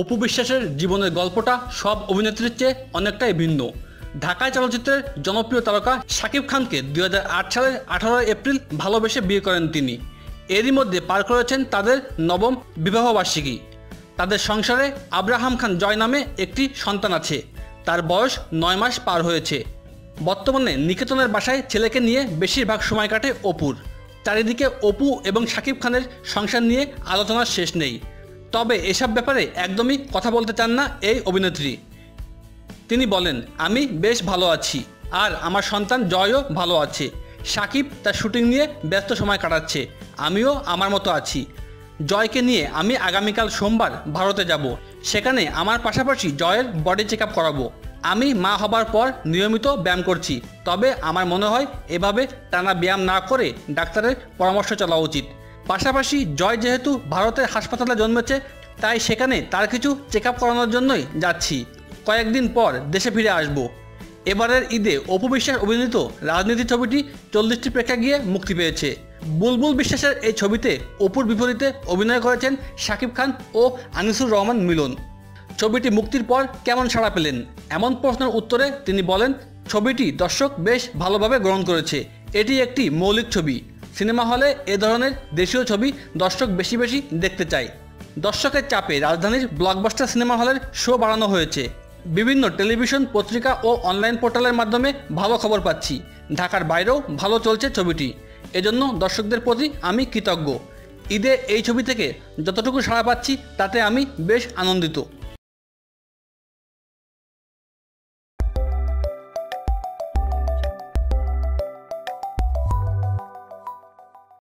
অপু বিশ্বাসের জীবনের গল্পটা সব অভিনেত্রীর চেয়ে অনেকটাই ভিন্ন। ঢাকায় চলচ্চিত্রের জনপ্রিয় তারকা শাকিব খানকে দুই হাজার আট সালের আঠারোই এপ্রিল ভালোবেসে বিয়ে করেন তিনি। এরই মধ্যে পার করেছেন তাদের নবম বিবাহবার্ষিকী। তাদের সংসারে আব্রাহাম খান জয় নামে একটি সন্তান আছে। তার বয়স নয় মাস পার হয়েছে। বর্তমানে নিকেতনের বাসায় ছেলেকে নিয়ে বেশিরভাগ সময় কাটে অপুর। চারিদিকে অপু এবং শাকিব খানের সংসার নিয়ে আলোচনার শেষ নেই। তবে এসব ব্যাপারে একদমই কথা বলতে চান না এই অভিনেত্রী। তিনি বলেন, আমি বেশ ভালো আছি আর আমার সন্তান জয়ও ভালো আছে। সাকিব তার শুটিং নিয়ে ব্যস্ত সময় কাটাচ্ছে। আমিও আমার মতো আছি। জয়কে নিয়ে আমি আগামীকাল সোমবার ভারতে যাব। সেখানে আমার পাশাপাশি জয়ের বডি চেক আপ করাবো। আমি মা হবার পর নিয়মিত ব্যায়াম করছি। তবে আমার মনে হয় এভাবে টানা ব্যায়াম না করে ডাক্তারের পরামর্শ চলা উচিত। পাশাপাশি জয় যেহেতু ভারতের হাসপাতালে জন্মেছে, তাই সেখানে তার কিছু চেক আপ করানোর জন্যই যাচ্ছি। কয়েকদিন পর দেশে ফিরে আসব। এবারের ঈদে অপু বিশ্বাস অভিনীত রাজনীতি ছবিটি চল্লিশটি প্রেক্ষা গিয়ে মুক্তি পেয়েছে। বুলবুল বিশ্বাসের এই ছবিতে অপুর বিপরীতে অভিনয় করেছেন শাকিব খান ও আনিসুর রহমান মিলন। ছবিটি মুক্তির পর কেমন সাড়া পেলেন? এমন প্রশ্নের উত্তরে তিনি বলেন, ছবিটি দর্শক বেশ ভালোভাবে গ্রহণ করেছে। এটি একটি মৌলিক ছবি। সিনেমা হলে এ ধরনের দেশীয় ছবি দর্শক বেশি বেশি দেখতে চায়। দর্শকের চাপে রাজধানীর ব্লকবাস্টার সিনেমা হলের শো বাড়ানো হয়েছে। বিভিন্ন টেলিভিশন, পত্রিকা ও অনলাইন পোর্টালের মাধ্যমে ভালো খবর পাচ্ছি। ঢাকার বাইরেও ভালো চলছে ছবিটি। এজন্য দর্শকদের প্রতি আমি কৃতজ্ঞ। ঈদে এই ছবি থেকে যতটুকু সাড়া পাচ্ছি, তাতে আমি বেশ আনন্দিত।